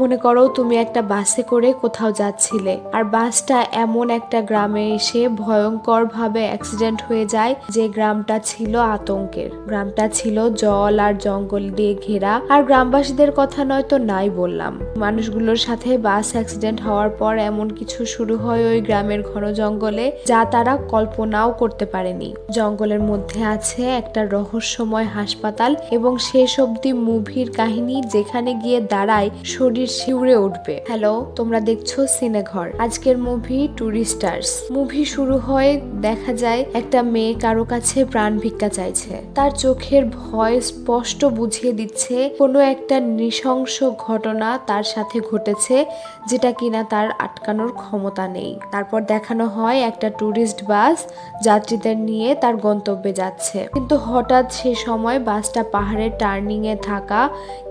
মনে করো তুমি একটা বাসে করে কোথাও যাচ্ছিলে, আর বাসটা এমন একটা গ্রামে এসে ভয়ঙ্কর ভাবে অ্যাক্সিডেন্ট হয়ে যায় যে গ্রামটা ছিল আতঙ্কের। গ্রামটা ছিল জল আর জঙ্গল দিয়ে ঘেরা, আর গ্রামবাসীদের কথা নয়তো নাই বললাম। মানুষগুলোর সাথে বাস অ্যাক্সিডেন্ট হওয়ার পর এমন কিছু শুরু হয় ওই গ্রামের ঘন জঙ্গলে, যা তারা কল্পনাও করতে পারেনি। জঙ্গলের মধ্যে আছে একটা রহস্যময় হাসপাতাল এবং শেষ অবধি মুভির কাহিনী যেখানে গিয়ে দাঁড়ায় শরীর শিউরে উঠবে। হ্যালো, তোমরা দেখছ সিনেঘর। আজকের মুভি টুরিস্টার্স মুভি শুরু হয়, দেখা যায় একটা মেয়ে কারও কাছে প্রাণ ভিক্ষা চাইছে। তার চোখের ভয় স্পষ্ট বুঝিয়ে দিচ্ছে, কোনো একটা নৃশংস ঘটনা তার সাথে ঘটেছে, যেটা কিনা তার আটকানোর ক্ষমতা নেই। তারপর দেখানো হয় একটা ট্যুরিস্ট বাস যাত্রীদের নিয়ে তার গন্তব্যে যাচ্ছে। কিন্তু হঠাৎ সে সময় বাসটা পাহাড়ের টার্নিং এ থাকা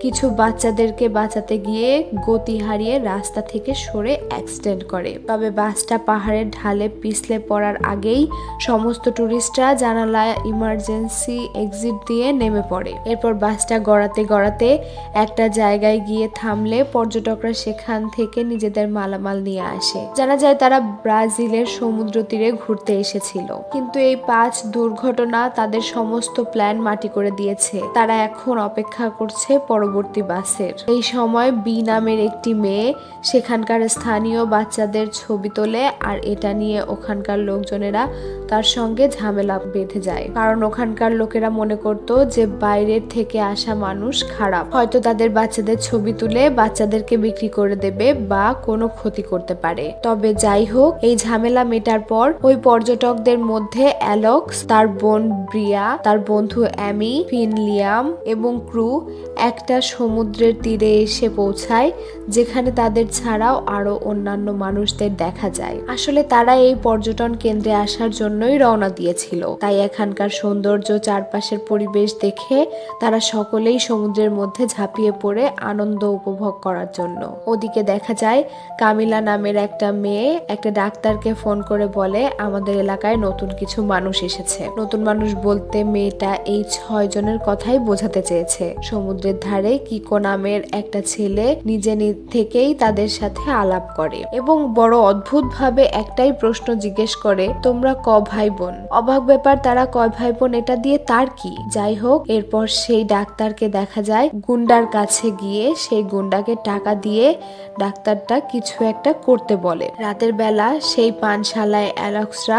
কিছু বাচ্চাদেরকে বাঁচাতে গিয়ে গতি হারিয়ে রাস্তা থেকে সরে অ্যাক্সিডেন্ট করে। তবে বাসটা পাহাড়ের ঢালে পিছলে পড়ার আগেই সমস্ত টুরিস্টরা জানালায় ইমার্জেন্সি এক্সিট দিয়ে নেমে পড়ে। এরপর বাসটা গড়াতে গড়াতে একটা জায়গায় গিয়ে থামলে পর্যটকরা সেখান থেকে নিজেদের মালামাল নিয়ে আসে। জানা যায় তারা ব্রাজিলের সমুদ্র তীরে ঘুরতে এসেছিল। কিন্তু এই পাঁচ দুর্ঘটনা তাদের সমস্ত প্ল্যান মাটি করে দিয়েছে। তারা এখন অপেক্ষা করছে পরবর্তী বাসের। এই সময় বি নামের একটি মেয়ে সেখানকার স্থানীয় বাচ্চাদের ছবি তোলে আর এটা নিয়ে ওখানকার লোকজনেরা তার সঙ্গে ঝামেলা বেঁধে যায়। কারণ ওখানকার লোকেরা মনে করত যে বাইরের থেকে আসা মানুষ খারাপ। হয়তো তাদের বাচ্চাদের ছবি তুলে বাচ্চাদেরকে বিক্রি করে দেবে বা কোনো ক্ষতি করতে পারে। তবে যাই হোক, এই ঝামেলা মেটার পর ওই পর্যটকদের মধ্যে অ্যালক্স, তার বোন ব্রিয়া, তার বন্ধু অ্যামি ফিনলিয়াম এবং ক্রু একটা সমুদ্রের তীরে এসে পৌঁছায়, যেখানে তাদের ছাড়াও আরও অন্যান্য মানুষদের দেখা যায়। আসলে তারা এই পর্যটন কেন্দ্রে আসার জন্যই রওনা দিয়েছিল। তাই এখানকার সৌন্দর্য চারপাশের পরিবেশ দেখে তারা সকলেই সমুদ্রের মধ্যে ঝাঁপিয়ে পড়ে আনন্দ উপভোগ করার জন্য। ওদিকে দেখা যায়, কামিলা নামের একটা মেয়ে একটা ডাক্তারকে ফোন করে বলে, আমাদের এলাকায় নতুন কিছু মানুষ এসেছে। নতুন মানুষ বলতে মেয়েটা এই ছয় জনের কথাই বোঝাতে চেয়েছে। সমুদ্রের ধারে কিকো নামের একটা ছেলে নিজে থেকেই তাদের সাথে আলাপ করে। এবং বড় অদ্ভুত ভাবে একটাই প্রশ্ন জিজ্ঞেস করে, তোমরা ক ভাই বোন অবাক ব্যাপার, তারা কয় ভাই বোন এটা দিয়ে তার কি? যাই হোক এরপর সেই ডাক্তারকে দেখা যায়, গুন্ডার কাছে গিয়ে সেই গুন্ডাকে টাকা দিয়ে ডাক্তারটা কিছু একটা করতে বলে। রাতের বেলা সেই পানশালায় অ্যালক্সরা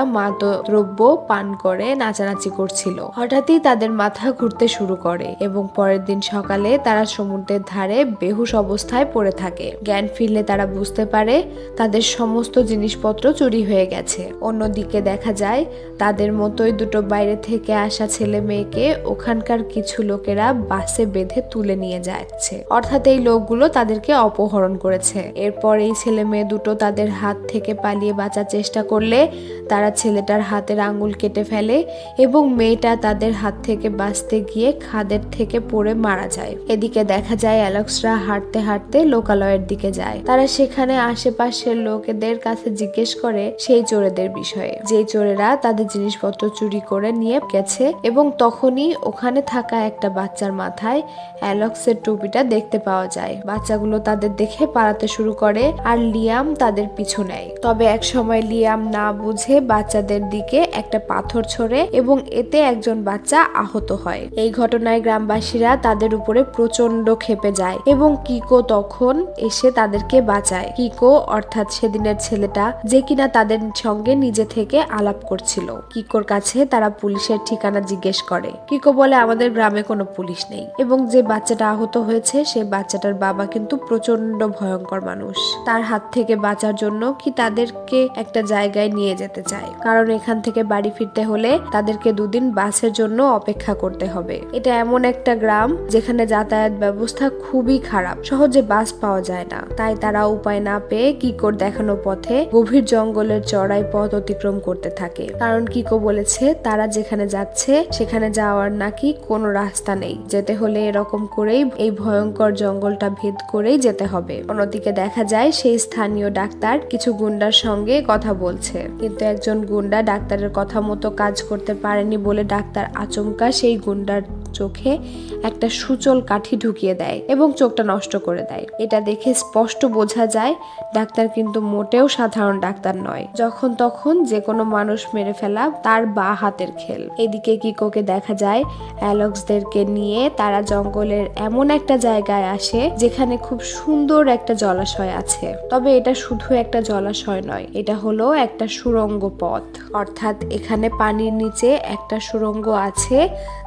দ্রব্য পান করে, নাচানাচি করছিল। হঠাৎই তাদের মাথা ঘুরতে শুরু করে এবং পরের দিন সকালে তারা সমুদ্রের ধারে বেহুশ অবস্থায় পড়ে থাকে। জ্ঞান ফিরলে তারা বুঝতে পারে, তাদের সমস্ত জিনিসপত্র চুরি হয়ে গেছে। অন্যদিকে দেখা যায় তাদের মতোই দুটো বাইরে থেকে আসা ছেলে মেয়েকে ওখানকার কিছু লোকেরা বাসে বেঁধে তুলে নিয়ে যাচ্ছে। অর্থাৎ এই লোকগুলো তাদেরকে অপহরণ করেছে। এরপর এই ছেলে মেয়ে দুটো তাদের হাত থেকে পালিয়ে বাঁচার চেষ্টা করলে তারা ছেলেটার হাতের আঙুল কেটে ফেলে এবং মেয়েটা তাদের হাত থেকে বাঁচতে গিয়ে খাদের থেকে পড়ে মারা যায়। এদিকে দেখা যায় অ্যালেক্সরা হাঁটতে হাঁটতে লোকালয়ের দিকে যায়। তারা সেখানে আশেপাশের লোকেদের কাছে জিজ্ঞেস করে সেই চোরেদের বিষয়ে। যে চোরেরা তাদের জিনিসপত্র চুরি করে নিয়ে গেছে এবং তখনই ওখানে থাকা একটা বাচ্চার মাথায় অ্যালক্সের টুপিটা দেখতে পাওয়া যায়। বাচ্চাগুলো তাদের দেখে পালাতে শুরু করে আর লিয়াম তাদের পিছু নেয়। তবে এক সময় লিয়াম না বুঝে বাচ্চাদের দিকে একটা পাথর ছড়ে এবং এতে একজন বাচ্চা আহত হয়। এই ঘটনায় গ্রামবাসীরা তাদের উপরে প্রচণ্ড খেপে যায় এবং কিকো তখন এসে তাদেরকে বাঁচায়। কিকো অর্থাৎ সেদিনের ছেলেটা যে কিনা তাদের সঙ্গে নিজে থেকে আলাপ করছিল। কিকোর কাছে তারা পুলিশের ঠিকানা জিজ্ঞেস করে। কিকো বলে, আমাদের গ্রামে কোনো পুলিশ নেই। এবং যে বাচ্চাটা আহত হয়েছে, সেই বাচ্চাটার বাবা কিন্তু প্রচণ্ড ভয়ঙ্কর মানুষ। তার হাত থেকে বাঁচার জন্য কি তাদেরকে একটা জায়গায় নিয়ে যেতে চায়? কারণ এখান থেকে বাড়ি ফিরতে হলে তাদেরকে দুদিন বাসের জন্য অপেক্ষা করতে হবে। এটা এমন একটা গ্রাম যেখানে যাতায়াত ব্যবস্থা খুবই খারাপ। সহজে বাস পাওয়া যায় না। তাই তারা উপায় না পেয়ে কিকোর দেখানো পথে গভীর জঙ্গলের চড়াই পথ অতিক্রম করতে থাকে। কারণ কিকো বলেছে, তারা যেখানে যাচ্ছে, সেখানে যাওয়ার নাকি কোনো রাস্তা নেই। যেতে হলে এরকম করেই এই ভয়ঙ্কর জঙ্গলটা ভেদ করেই যেতে হবে। অন্যদিকে দেখা যায়, সেই স্থানীয় ডাক্তার কিছু গুন্ডার সঙ্গে কথা বলছে। কিন্তু একজন গুন্ডা ডাক্তারের কথা মতো কাজ করতে পারেনি বলে ডাক্তার আচমকা সেই গুন্ডার চোখে একটা সুচল কাঠি ঢুকিয়ে দেয় এবং চোখটা নষ্ট করে দেয়। এটা দেখে স্পষ্ট বোঝা যায়, ডাক্তার কিন্তু মোটেও সাধারণ ডাক্তার নয়। যখন তখন যে কোনো মানুষ মেরে ফেলা তার বা হাতের খেল। এদিকে কিকোকে দেখা যায়, অ্যালক্সদেরকে নিয়ে তারা জঙ্গলের এমন একটা জায়গায় আসে যেখানে খুব সুন্দর একটা জলাশয় আছে। তবে এটা শুধু একটা জলাশয় নয়, এটা হলো একটা সুড়ঙ্গ পথ। অর্থাৎ এখানে পানির নিচে একটা সুড়ঙ্গ আছে,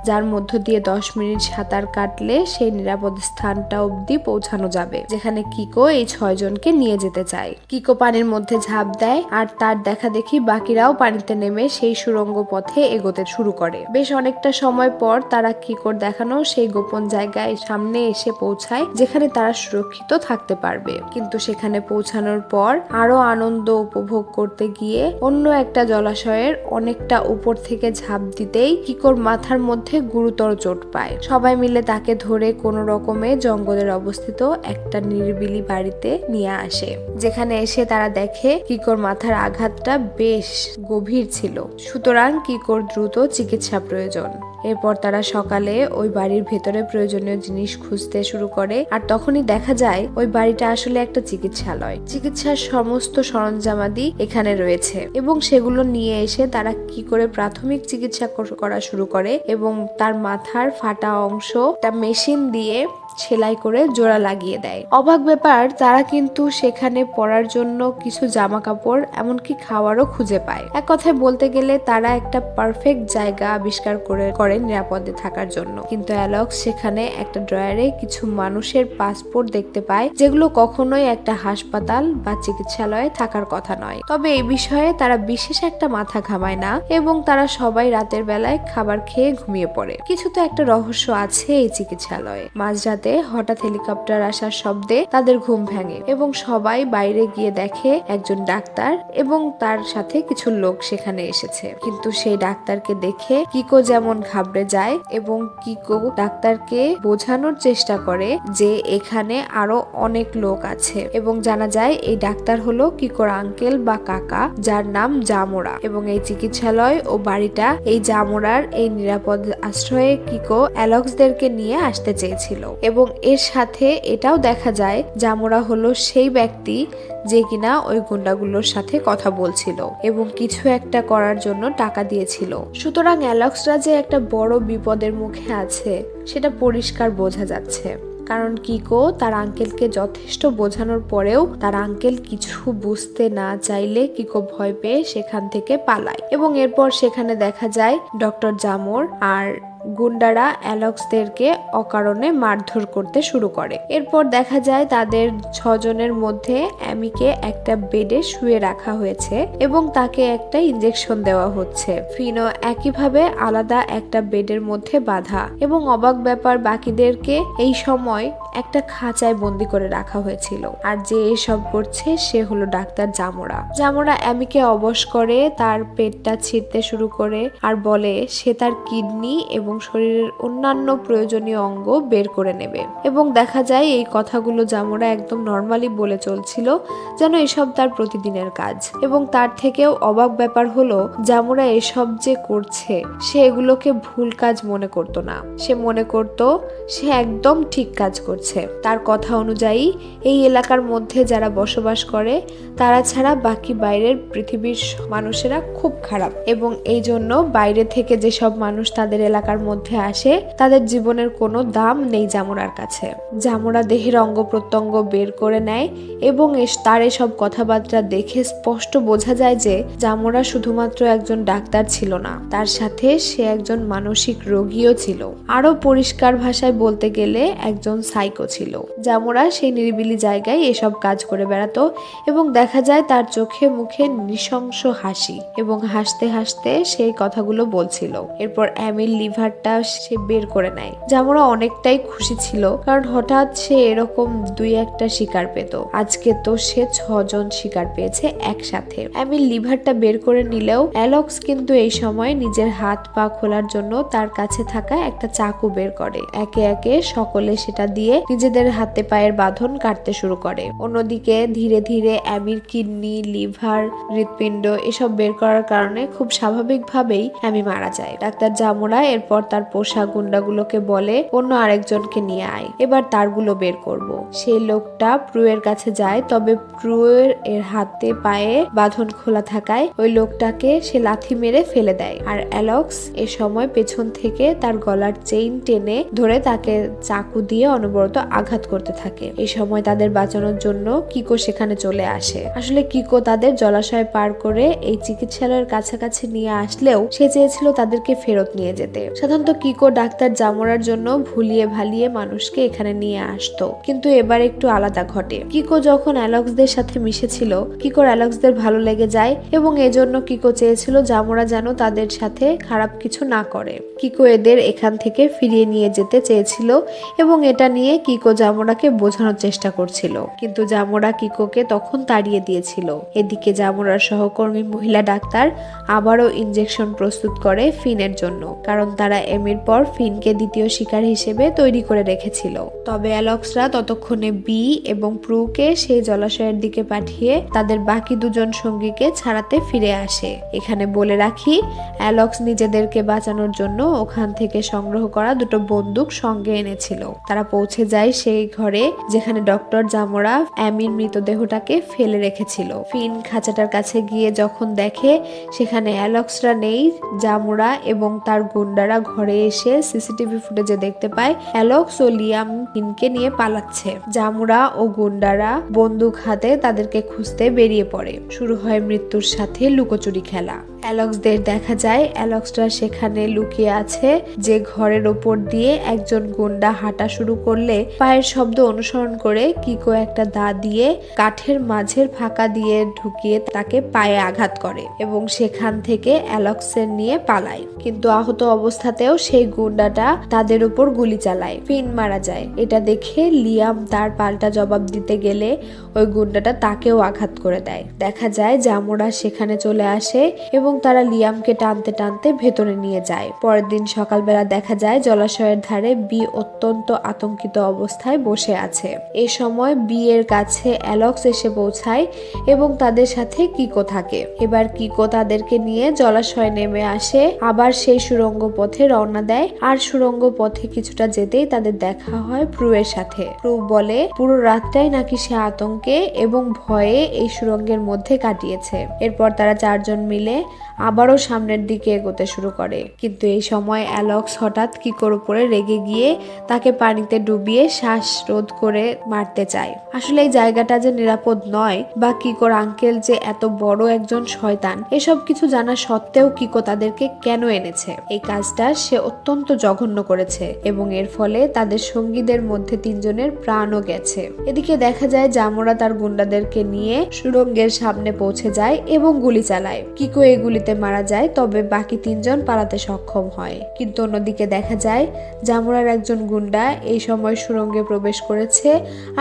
যার মধ্য দিয়ে দশ মিনিট সাঁতার কাটলে সেই নিরাপদ স্থানটা অবধি পৌঁছানো যাবে, যেখানে কিকো এই ছয়জনকে নিয়ে যেতে চায়। কিকো পানির মধ্যে ঝাঁপ দেয় আর তার দেখা দেখি বাকিরাও পানিতে নেমে সেই সুড়ঙ্গ পথে এগোতে শুরু করে। বেশ অনেকটা সময় পর তারা কিকোর দেখানো সেই গোপন জায়গায় সামনে এসে পৌঁছায়, যেখানে তারা সুরক্ষিত থাকতে পারবে। কিন্তু সেখানে পৌঁছানোর পর আরও আনন্দ উপভোগ করতে গিয়ে অন্য একটা জলাশয়ের অনেকটা উপর থেকে ঝাঁপ দিতেই কিকোর মাথার মধ্যে গুরুতর চোট পায়। সবাই মিলে তাকে ধরে কোনো রকমে জঙ্গলের অবস্থিত একটা নিরিবিলি বাড়িতে নিয়ে আসে। যেখানে এসে তারা দেখে কিকোর মাথার আঘাতটা বেশ গভীর ছিল। সুতরাং কিকোর দ্রুত চিকিৎসা প্রয়োজন। এরপর তারা সকালে ওই বাড়ির ভেতরে প্রয়োজনীয় জিনিস খুঁজতে শুরু করে। আর তখনই দেখা যায় ওই বাড়িটা আসলে একটা চিকিৎসালয়। চিকিৎসার সমস্ত সরঞ্জামাদি এখানে রয়েছে এবং সেগুলো নিয়ে এসে তারা কি করে প্রাথমিক চিকিৎসা করা শুরু করে এবং তার মাথার ফাটা অংশ, একটা মেশিন দিয়ে সেলাই করে জোড়া লাগিয়ে দেয়। অবাক ব্যাপার, তারা কিন্তু সেখানে পরার জন্য কিছু জামা কাপড় এমনকি খাওয়ারও খুঁজে পায়। এক কথায় বলতে গেলে, তারা একটা পারফেক্ট জায়গা আবিষ্কার করে করে নিরাপদে থাকার জন্য। কিন্তু অ্যালক্স সেখানে একটা ড্রয়ারে কিছু মানুষের পাসপোর্ট দেখতে পায়, যেগুলো কখনোই একটা হাসপাতাল বা চিকিৎসালয়ে থাকার কথা নয়। তবে এই বিষয়ে তারা বিশেষ একটা মাথা ঘামায় না এবং তারা সবাই রাতের বেলায় খাবার খেয়ে ঘুমিয়ে পড়ে। কিছু তো একটা রহস্য আছে এই চিকিৎসালয়ে। মাঝরাতে হঠাৎ হেলিকপ্টার আসার শব্দে তাদের ঘুম ভাঙে এবং সবাই বাইরে গিয়ে দেখে একজন ডাক্তার এবং তার সাথে কিছু লোক সেখানে এসেছে। কিন্তু সেই ডাক্তারকে দেখে কিকো যেমন ঘাবড়ে যায় এবং কিকো ডাক্তারকে বোঝানোর চেষ্টা করে যে এখানে আরও অনেক লোক আছে এবং জানা যায় এই ডাক্তার হলো কিকোর আঙ্কেল বা কাকা, যার নাম জামোরা এবং এই চিকিৎসালয় ও বাড়িটা এই জামোরার এই নিরাপদ আশ্রয়ে কিকো অ্যালক্সদেরকে নিয়ে আসতে চেয়েছিল। এবং এর সাথে এটাও দেখা যায়, জামোরা হলো সেই ব্যক্তি যে কিনা ওই গুন্ডাগুলোর সাথে কথা বলছিল এবং কিছু একটা করার জন্য টাকা দিয়েছিল। সুতরাং অ্যালক্সরা যে একটা বড় বিপদের মুখে আছে, সেটা পরিষ্কার বোঝা যাচ্ছে। কারণ কিকো তার আঙ্কেলকে যথেষ্ট বোঝানোর পরেও তার আঙ্কেল কিছু বুঝতে না চাইলে কিকো ভয় পেয়ে সেখান থেকে পালায়। এবং এরপর সেখানে দেখা যায় ডক্টর জামোর আর গুন্ডারা অ্যালক্সদেরকে অকারণে মারধর করতে শুরু করে। এরপর দেখা যায় তাদের ছজনের মধ্যে অ্যামিকে একটা বেডে শুয়ে রাখা হয়েছে এবং তাকে একটা ইঞ্জেকশন দেওয়া হচ্ছে। ফিনো একইভাবে আলাদা একটা বেডের মধ্যে বাধা এবং অবাক ব্যাপার, বাকিদেরকে এই সময় একটা খাঁচায় বন্দি করে রাখা হয়েছিল। আর যে এসব করছে, সে হলো ডাক্তার জামোরা। জামোরা অ্যামিকে অবশ করে, তার পেটটা ছিঁড়তে শুরু করে আর বলে সে তার কিডনি এবং শরীরের অন্যান্য প্রয়োজনীয় অঙ্গ বের করে নেবে। এবং দেখা যায়, এই কথাগুলো জামোরা একদম নর্মালি বলে চলছিল, যেন এসব তার প্রতিদিনের কাজ। এবং তার থেকেও অবাক ব্যাপার হলো, জামোরা এসব যে করছে, সে এগুলোকে ভুল কাজ মনে করতো না। সে মনে করত, সে একদম ঠিক কাজ করছে। তার কথা অনুযায়ী, এই এলাকার মধ্যে যারা বসবাস করে, তারা ছাড়া বাকি বাইরের পৃথিবীর মানুষেরা খুব খারাপ। এবং এই জন্য বাইরে থেকে যেসব মানুষ তাদের এলাকার মধ্যে আসে, তাদের জীবনের কোনো দাম নেই জামুরার কাছে। জামুরা দেহের অঙ্গ প্রত্যঙ্গ বের করে নেয় এবং তার এসব কথাবার্তা দেখে স্পষ্ট বোঝা যায় যে জামুরা শুধুমাত্র একজন ডাক্তার ছিল না, তার সাথে সে একজন মানসিক রোগীও ছিল। আরও পরিষ্কার ভাষায় বলতে গেলে, একজন সাইকো ছিল। জামুরা সেই নিরিবিলি জায়গায় এসব কাজ করে বেড়াতো এবং দেখা যায় তার চোখে মুখে নৃশংস হাসি এবং হাসতে হাসতে সেই কথাগুলো বলছিল। এরপর অ্যামির লিভারটা সে বের করে নেয়। জামুরা অনেকটাই খুশি ছিল কারণ হঠাৎ সে এরকম দুই একটা শিকার পেত। আজকে তো সে ছজন শিকার পেয়েছে একসাথে। অ্যামির লিভারটা বের করে নিলেও অ্যালক্স কিন্তু এই সময় নিজের হাত পা খোলার জন্য তার কাছে থাকা একটা চাকু বের করে। একে একে সকলে সেটা দিয়ে নিজেদের হাতে পায়ের বাঁধন কাটতে শুরু করে। অন্যদিকে ধীরে ধীরে অ্যামির কিডনি, লিভার, হৃৎপিণ্ড এসব বের করার কারণে খুব স্বাভাবিকভাবেই অ্যামি মারা যায়। ডাক্তার জামুরা এরপর তার পোষা গুন্ডাগুলোকে বলে, অন্য আরেকজনকে নিয়ে আয়, এবার তারগুলো বের করব। সেই লোকটা প্রুয়ের কাছে যায়, তবে প্রুয়ের এর হাতে পায়ে বাঁধন খোলা থাকায় ওই লোকটাকে সে লাথি মেরে ফেলে দেয়। আর অ্যালক্স এ সময় পেছন থেকে তার গলার চেইন টেনে ধরে তাকে চাকু দিয়ে অনবরত আঘাত করতে থাকে। এই সময় তাদের বাঁচানোর জন্য কিকো সেখানে চলে আসে। আসলে কিকো তাদের জলাশয় পার করে এই চিকিৎসালয়ের কাছাকাছি নিয়ে আসলেও সে চেয়েছিল তাদেরকে ফেরত নিয়ে যেতে। সাধারণত কিকো ডাক্তার জামরার জন্য ভুলিয়ে ভালিয়ে মানুষকে এখানে নিয়ে আসতো। কিন্তু এবার একটু আলাদা ঘটে। কিকো যখন অ্যালক্সদের সাথে মিশেছিল, কিকোর অ্যালক্সদের ভালো লেগে যায় এবং এজন্য কিকো চেয়েছিল জামরা যেন তাদের সাথে খারাপ কিছু না করে। কিকো এদের এখান থেকে ফিরিয়ে নিয়ে যেতে চেয়েছিল এবং এটা নিয়ে কিকো জামরাকে বোঝানোর চেষ্টা করছিল। কিন্তু জামরা কিকোকে তখন তাড়িয়ে দিয়েছিল। এদিকে জামরার সহকর্মী মহিলা ডাক্তার আবারও ইনজেকশন প্রস্তুত করে ফিনের জন্য, কারণ তারা এমির পর ফিনকে দ্বিতীয় শিকার হিসেবে তৈরি করে রেখেছিল। তবে অ্যালক্সরা ততক্ষণে বি এবং প্রুকে সেই জলাশয়ের দিকে পাঠিয়ে তাদের বাকি দুজন সঙ্গীকে ছাড়াতে ফিরে আসে। এখানে বলে রাখি, অ্যালক্স নিজেদেরকে বাঁচানোর জন্য ওখান থেকে সংগ্রহ করা দুটো বন্দুক সঙ্গে এনেছিল। তারা পৌঁছে যায় সেই ঘরে যেখানে ডক্টর জামোরা অ্যামির মৃতদেহটাকে ফেলে রেখেছিল। ফিন খাঁচাটার কাছে গিয়ে যখন দেখে সেখানে অ্যালক্সরা নেই, জামুরা এবং তার গুন্ডারা ঘরে এসে সিসিটিভি ফুটেজে দেখতে পায় অ্যালক্স ও লিয়াম ফিনকে নিয়ে পালাচ্ছে। জামুরা ও গুন্ডারা বন্দুক হাতে তাদেরকে খুঁজতে বেরিয়ে পড়ে। শুরু হয় মৃত্যুর সাথে লুকোচুরি খেলা। অ্যালক্সদের দেখা যায়, অ্যালক্সরা সেখানে লুকিয়ে আছে। যে ঘরের ওপর দিয়ে একজন গুন্ডা হাঁটা শুরু করলে, পায়ের শব্দ অনুসরণ করে কিকো একটা দা দিয়ে কাঠের মাঝের ফাঁকা দিয়ে ঢুকিয়ে তাকে পায়ে আঘাত করে এবং সেখান থেকে অ্যালক্সের নিয়ে পালায়। কিন্তু আহত অবস্থাতেও সেই গুন্ডাটা তাদের উপর গুলি চালায়, ফিন মারা যায়। এটা দেখে লিয়াম তার পাল্টা জবাব দিতে গেলে ওই গুন্ডাটা তাকেও আঘাত করে দেয়। দেখা যায় জামুরা সেখানে চলে আসে এবং তারা লিয়ামকে টানতে টানতে ভেতরে নিয়ে যায়। পরের দিন সকালবেলা দেখা যায় জলাশয়ের ধারে বি অত্যন্ত আতঙ্কিত অবস্থায় বসে আছে। এ সময় বি এর কাছে অ্যালক্স এসে পৌঁছায় এবং তাদের সাথে কিকো থাকে। এবার কিকো তাদেরকে নিয়ে জলাশয়ে নেমে আসে, আবার সেই সুরঙ্গ পথে রওনা দেয় আর সুরঙ্গ পথে কিছুটা যেতেই তাদের দেখা হয় প্রুয়ের সাথে। প্রু বলে, পুরো রাতটাই নাকি সে আতঙ্কে এবং ভয়ে এই সুরঙ্গের মধ্যে কাটিয়েছে। এরপর তারা চারজন মিলে আবারও সামনের দিকে এগোতে শুরু করে। কিন্তু এই সময় অ্যালক্স হঠাৎ কিকোর উপরে রেগে গিয়ে তাকে পানিতে ডুবিয়ে শ্বাস রোধ করে মারতে চায়। আসলে এই জায়গাটা যে নিরাপদ নয় বা কিকোর আঙ্কেল যে এত বড় একজন শয়তান, এসব কিছু জানা সত্ত্বেও কিকো তাদেরকে কেন এনেছে? এই কাজটা সে অত্যন্ত জঘন্য করেছে এবং এর ফলে তাদের সঙ্গীদের মধ্যে তিনজনের প্রাণও গেছে। এদিকে দেখা যায় জামোরা তার গুন্ডাদেরকে নিয়ে সুরঙ্গের সামনে পৌঁছে যায় এবং গুলি চালায়। কিকো এই গুলিতে মারা যায়, তবে বাকি তিনজন পালাতে সক্ষম হয়। কিন্তু অন্যদিকে দেখা যায়, জামুরার একজন গুন্ডা এই সময় সুরঙ্গে প্রবেশ করেছে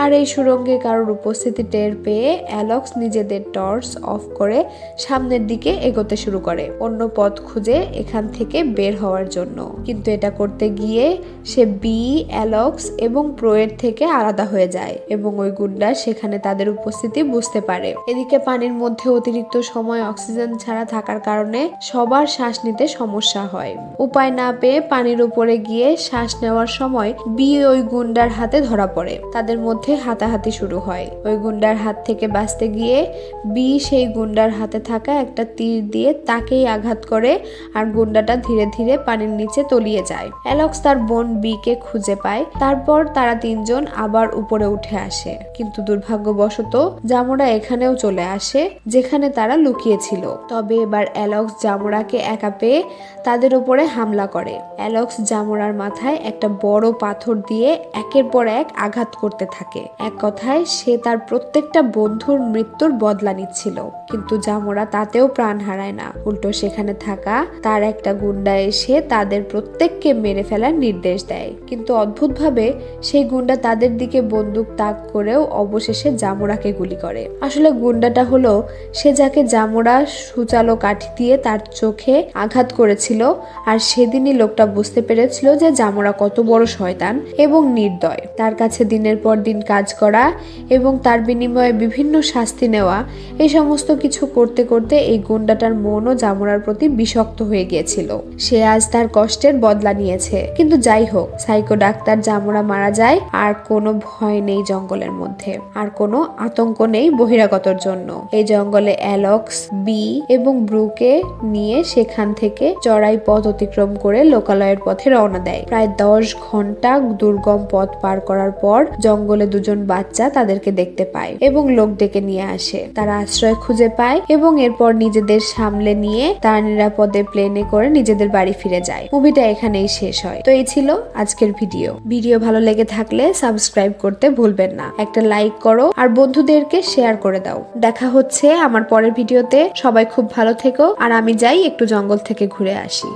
আর এই সুরঙ্গে কারোর উপস্থিতি টের পেয়ে অ্যালক্স নিজেদের টর্চ অফ করে সামনের দিকে এগোতে শুরু করে, অন্য পথ খুঁজে এখান থেকে বের হওয়ার জন্য। কিন্তু এটা করতে গিয়ে সে বি, অ্যালক্স এবং প্রোয়ের থেকে আলাদা হয়ে যায় এবং ওই গুন্ডা সেখানে তাদের উপস্থিতি বুঝতে পারে। এদিকে পানির মধ্যে অতিরিক্ত সময় অক্সিজেন ছাড়া থাকার কারণে সবার শ্বাস নিতে সমস্যা হয়। উপায় না পেয়ে পানির উপরে গিয়ে শ্বাস নেওয়ার সময় বি ওই গুন্ডার হাতে ধরা পড়ে। তাদের মধ্যে হাতাহাতি শুরু হয়। ওই গুন্ডার হাত থেকে বাঁচতে গিয়ে বি সেই গুন্ডার হাতে থাকা একটা তীর দিয়ে তাকেই আঘাত করে আর গুন্ডাটা ধীরে ধীরে পানির নিচে তলিয়ে যায়। অ্যালক্স তার বোন বিকে খুঁজে পায়। তারপর তারা তিনজন আবার উপরে উঠে আসে। কিন্তু দুর্ভাগ্যবশত জামোরা এখানেও চলে আসে, যেখানে তারা লুকিয়েছিল। তবে এবার অ্যালক্স জামোরাকে একা পেয়ে তাদের উপরে হামলা করে। অ্যালক্স জামোরার মাথায় একটা বড় পাথর দিয়ে একের পর এক আঘাত করতে থাকে। এক কথায়, সে তার প্রত্যেকটা বন্ধুর মৃত্যুর বদলা নিচ্ছিল। কিন্তু জামোরা তাতেও প্রাণ হারায় না। উল্টো সেখানে থাকা তার একটা গুন্ডা এসে তাদের প্রত্যেককে মেরে ফেলার নির্দেশ দেয়। কিন্তু অদ্ভুতভাবে সেই গুন্ডা তাদের দিকে বন্দুক তাক করেও অবশেষে জামুরাকে গুলি করে। আসলে গুন্ডাটা হলো সে যাকে জামুরা সুচালো কাঠি দিয়ে তার চোখে আঘাত করেছিল আর সেদিনই লোকটা বুঝতে পেরেছিল যে জামুরা কত বড় শয়তান এবং নির্দয়। তার কাছে দিনের পর দিন কাজ করা এবং তার বিনিময়ে বিভিন্ন শাস্তি নেওয়া, এই সমস্ত কিছু করতে করতে এই গুন্ডাটার মনও জামুরার প্রতি বিষক্ত হয়ে গিয়েছিল। সে আজ তার কষ্টের বদলা নিয়েছে। কিন্তু যাই হোক, সাইকো ডাক্তার জামুরা মারা যায় আর কোনো ভয় নেই জঙ্গলের মধ্যে। আর কোনো আতঙ্ক নেই বহিরাগতর জন্য। এই জঙ্গলে অ্যালক্স, বি এবং ব্রুকে নিয়ে সেখান থেকে চড়াই পথ অতিক্রম করে লোকালয়ের পথে রওনা দেয়। প্রায় দশ ঘণ্টা দুর্গম পথ পার করার পর জঙ্গলে দুজন বাচ্চা তাদেরকে দেখতে পায় এবং লোক ডেকে নিয়ে আসে। তারা আশ্রয় খুঁজে পায় এবং এরপর নিজেদের সামলে নিয়ে তারা নিরাপদে প্লেনে করে নিজেদের বাড়ি ফিরে যায়। মুভিটা এখানেই শেষ হয়। তো এই ছিল আজকের ভিডিও। ভিডিও ভালো লেগে থাকলে সাবস্ক্রাইব করতে ভুলবেন না। একটা লাইক করো আর বন্ধুদেরকে শেয়ার করে দাও। দেখা হচ্ছে আমার পরের ভিডিওতে সবাই খুব ভালো থেকো। আর আমি যাই একটু জঙ্গল থেকে ঘুরে আসি।